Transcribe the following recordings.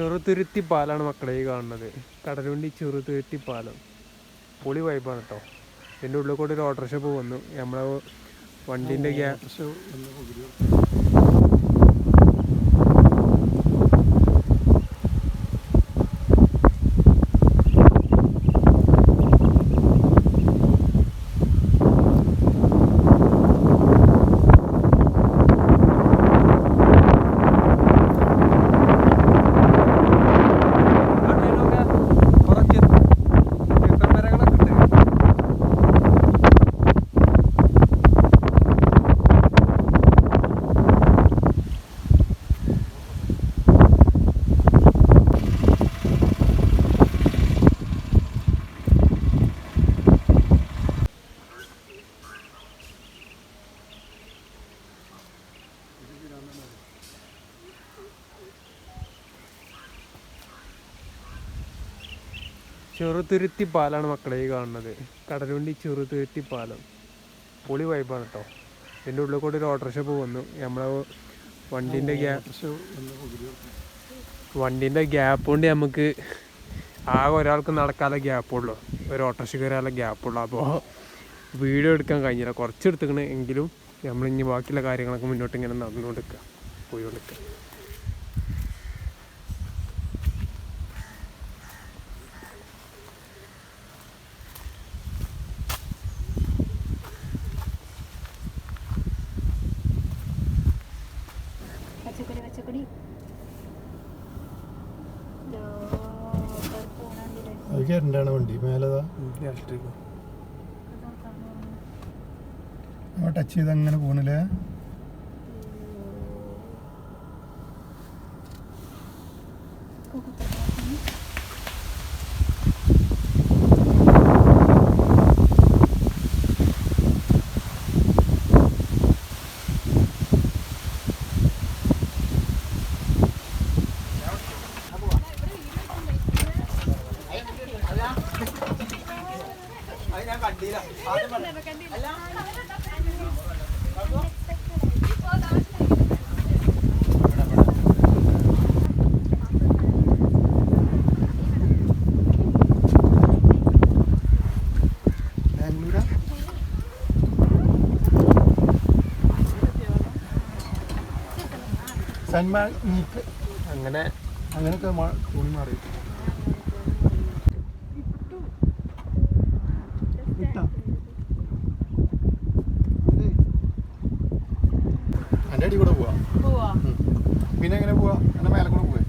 ചെറുതുരുത്തി പാലാണ് മക്കളെ ഈ കാണുന്നത്. കടലുണ്ടി ചെറുതുരുത്തി പാലം. പൊളി വൈബാണ് കേട്ടോ ഇതിന്റെ ഉള്ളിൽ കൂടെ ഒരു ഓട്ടോറിക്ഷ പോകുന്നു നമ്മളെ വണ്ടീന്റെ ഗ്യാ ചെറുതുരുത്തി പാലാണ് മക്കളെ ഈ കാണുന്നത്. കടലുണ്ടി ചെറുതുരുത്തി പാലം. പൊളി വൈബാണ് കേട്ടോ ഇതിന്റെ ഉള്ളിൽ കൂടെ ഒരു ഓട്ടോറിക്ഷ വന്നു. നമ്മളെ വണ്ടീന്റെ ഗ്യാപ്പ് വണ്ടീന്റെ ഗ്യാപ്പ് കൊണ്ട് നമുക്ക് ആകെ ഒരാൾക്ക് നടക്കാതെ ഗ്യാപ്പുള്ളൂ ഒരു ഓട്ടോറിക്ഷ ഗ്യാപ്പ് ഗ്യാപ്പുള്ളൂ അപ്പോൾ വീഡിയോ എടുക്കാൻ കഴിഞ്ഞില്ല. കുറച്ച് എടുത്തുക്കണേ എങ്കിലും നമ്മൾ ഇനി ബാക്കിയുള്ള കാര്യങ്ങളൊക്കെ മുന്നോട്ട് ഇങ്ങനെ നടന്നുകൊണ്ടിരിക്കുക പോയിക്കൊണ്ടിരിക്കുക. ഒരു പൂണുണ്ടില്ലേ? അത് കരണ്ടാണ് വണ്ടി. മേലതാ? ടച്ച് ചെയ്ത് അങ്ങനെ പോണില്ലേ? സന്മാ നീക്ക് അങ്ങനെ അങ്ങനെയൊക്കെ തോന്നി മാറി. എന്റെ അടി കൂടെ പോവാ. പിന്നെ എങ്ങനെ പോവാ? എന്റെ മേലെ കൂടെ പോവേ.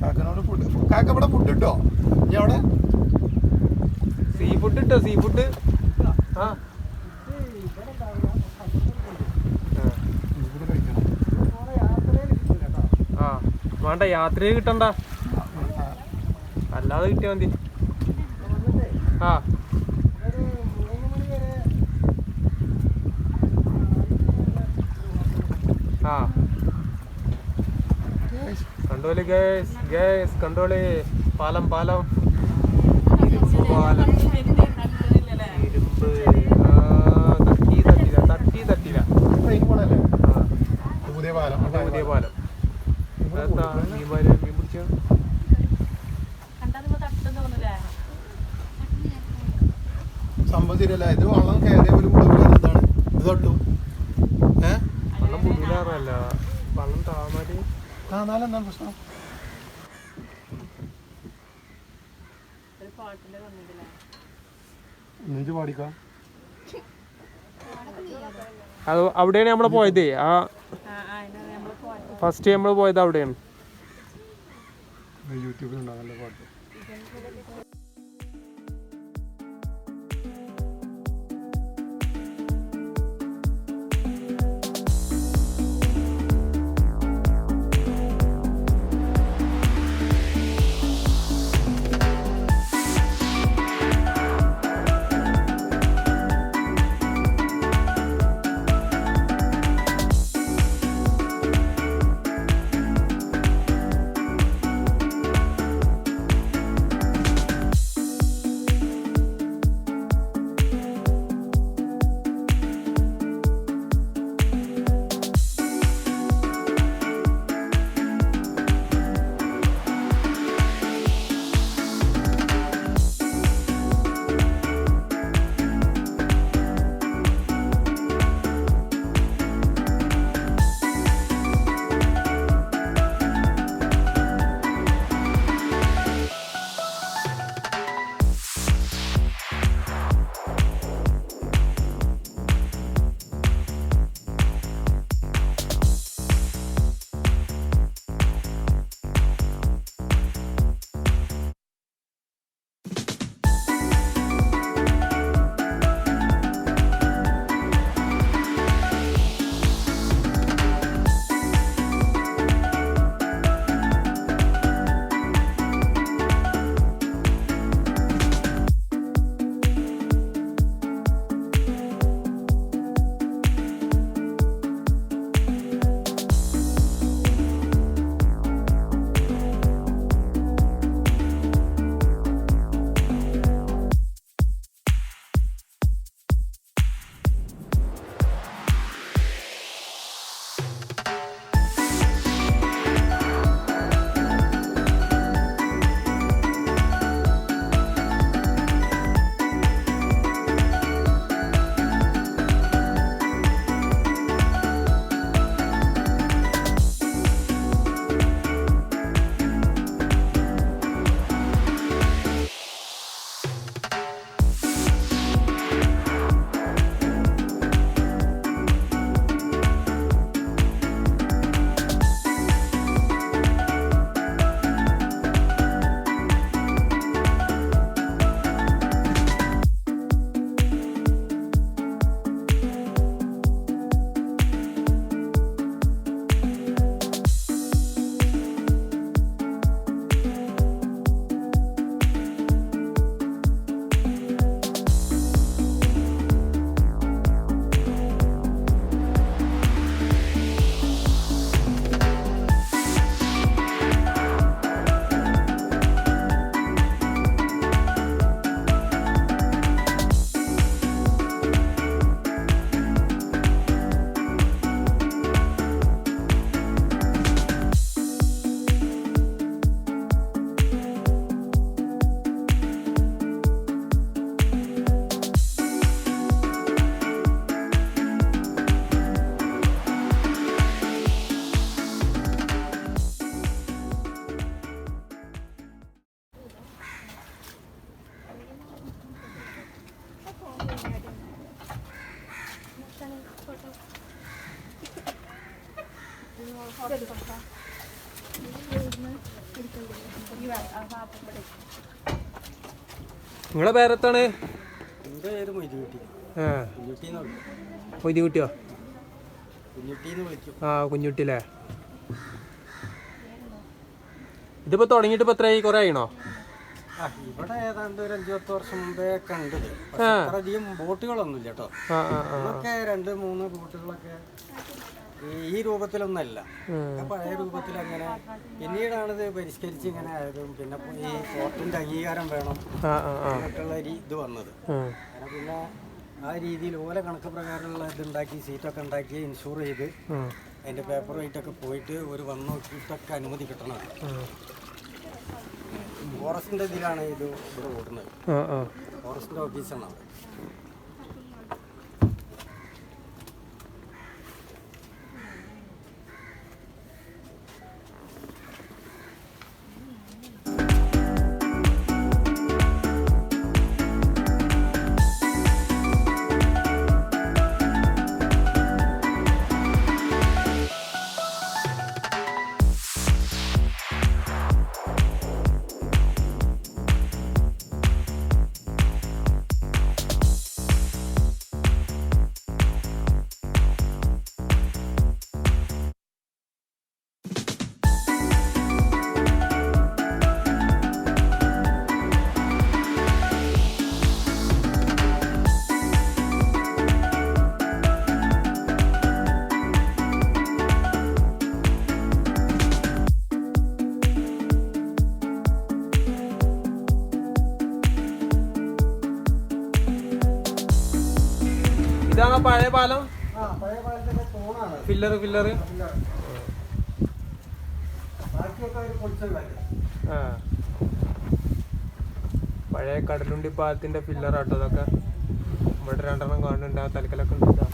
കാക്കനോട് ഫുഡ് കാക്ക ഇവിടെ ഫുഡ് കിട്ടോ ഇനി അവിടെ? സീ ഫുഡ് കിട്ടോ സീ ഫുഡ് ആ ഇവിടെ കഴിക്കണം ആ വേണ്ട യാത്രയെ കിട്ടണ്ട. അല്ലാതെ കിട്ടിയാ മതി. ആ. ആ. കണ്ടോളി ഗേസ് ഗേസ് കണ്ടോളി. പാലം പാലം. പാലം ഇരുമ്പ് ആ, തട്ടി തട്ടില്ല തട്ടി തട്ടില്ല ട്രെയിൻ പോണല്ലേ ആ പുതിയ പാലം അത് പുതിയ പാലം ഇവിടെ അതെന്താ പോയി. മീൻ മാര് മീൻ പിടിച്ച കണ്ടതിപ്പോ തട്ടും തോന്നൂലേ സംഭവം ശരിയല്ല ഇത് വെള്ളം കയറിയ ഒരു കൂടുതൽ എന്താണ് ഇത് തൊട്ടു. ഏ? വെള്ളം പുതിയാറല്ല വെള്ളം താമാര് താന്നാലും എന്താണ് പ്രശ്നം നെഞ്ച് പാടിക്കാം? അത് അവിടെയാണ് നമ്മൾ പോയത്. ആ ഫസ്റ്റ് നമ്മൾ പോയത്. അവിടെയാണ്. യൂട്യൂബിൽ നല്ല പാട്ട്. നിങ്ങളെ പേരെത്താണ്? കുഞ്ഞുട്ടിയോ ആ. കുഞ്ഞുട്ടി അല്ലേ ഇതിപ്പോ തുടങ്ങിയിട്ട് ഇപ്പൊ എത്രയായി കുറെ ആയിണോ? ഇവിടെ ഏതാണ്ട് ഒരു അഞ്ചു പത്ത് വർഷം മുമ്പേ കണ്ടത് അധികം ബോട്ടുകളൊന്നും ഇല്ല കേട്ടോ രണ്ട് മൂന്ന് ബോട്ടുകളൊക്കെ ഈ- രൂപത്തിലൊന്നല്ല. പഴയ രൂപത്തിൽ അങ്ങനെ പിന്നീടാണ് ഇത് പരിഷ്കരിച്ച് ഇങ്ങനെ ആയതും പിന്നെ ഈ കോർട്ടിന്റെ അംഗീകാരം വേണം എന്നൊക്കെയുള്ള ഇത് വന്നത്. പിന്നെ ആ രീതിയിൽ ഓല കണക്ക് പ്രകാരമുള്ള ഇതുണ്ടാക്കി സീറ്റൊക്കെ ഉണ്ടാക്കി ഇൻഷൂർ ചെയ്ത് അതിന്റെ പേപ്പർ വെയിറ്റൊക്കെ പോയിട്ട് ഒരു വന്ന് നോക്കിയിട്ടൊക്കെ അനുമതി കിട്ടണം. ഫോറസ്റ്റിന്റെ ഇതിലാണ് ഇത് ഇവിടെ ഓടുന്നത്. ഫോറസ്റ്റിന്റെ ഓഫീസാണ് അവിടെ പഴയ പാലം? ഫില്ലർ ഫില്ലർ ആ പഴയ കടലുണ്ടി പാലത്തിന്റെ ഫില്ലർ ആട്ടോ അതൊക്കെ ഇവിടെ രണ്ടെണ്ണം കാണുന്നുണ്ട്. ആ തലക്കലൊക്കെ ഉണ്ട്.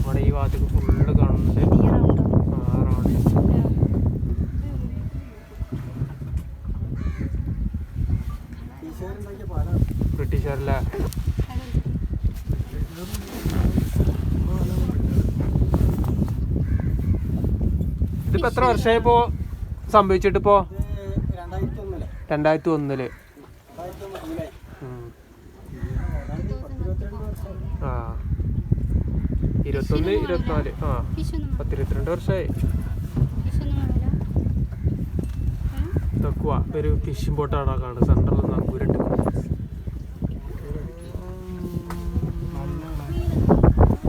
ഇവിടെ ഈ ഭാഗത്തേക്ക് ഫുള്ള് കാണുന്നുണ്ട്. ആ റൗണ്ട് ബ്രിട്ടീഷുകാരല്ലേ? ഇതിപ്പോ എത്ര വർഷമായിപ്പോ സംഭവിച്ചിട്ടിപ്പോ സംഭവിച്ചിട്ട് രണ്ടായിരത്തി ഒന്നിലെ രണ്ടായിരത്തി ഒന്നിൽ ആ. ഇരുപത്തൊന്ന് ഇരുപത്തിനാല്. ആ. പത്തിരുപത്തിരണ്ട് വർഷമായി. തക്കുവ ഒരു ഫിഷിംഗ് ബോട്ട് അവിടെ കാണും സെൻട്രലിൽ നങ്കൂരുണ്ട്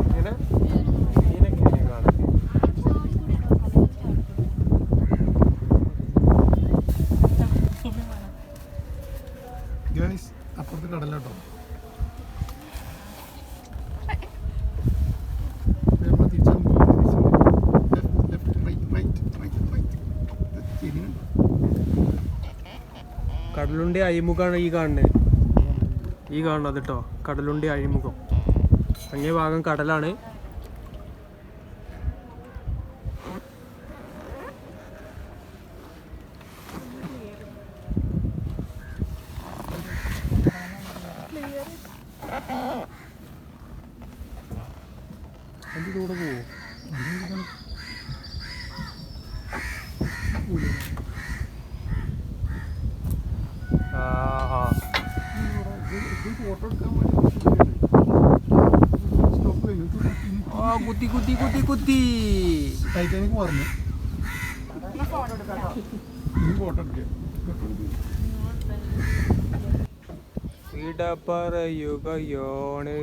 ഇങ്ങനെ മീനൊക്കെ ഇങ്ങനെ കാണാം ഗൈസ് അപ്പുറത്ത് കടലാട്ടോ നമ്മൾ തിരിച്ചാൽ കടലുണ്ടി അഴിമുഖമാണ് ഈ കാണുന്നത് ഈ കാണുന്നത് കേട്ടോ കടലുണ്ടി അഴിമുഖം. അങ്ങേ ഭാഗം കടലാണ്. അതിലൂടെ പോവോ? കുത്തി കുത്തി കുത്തി കുത്തി. ടൈറ്റാനിക് പറഞ്ഞു വിട പറയുകയോണ്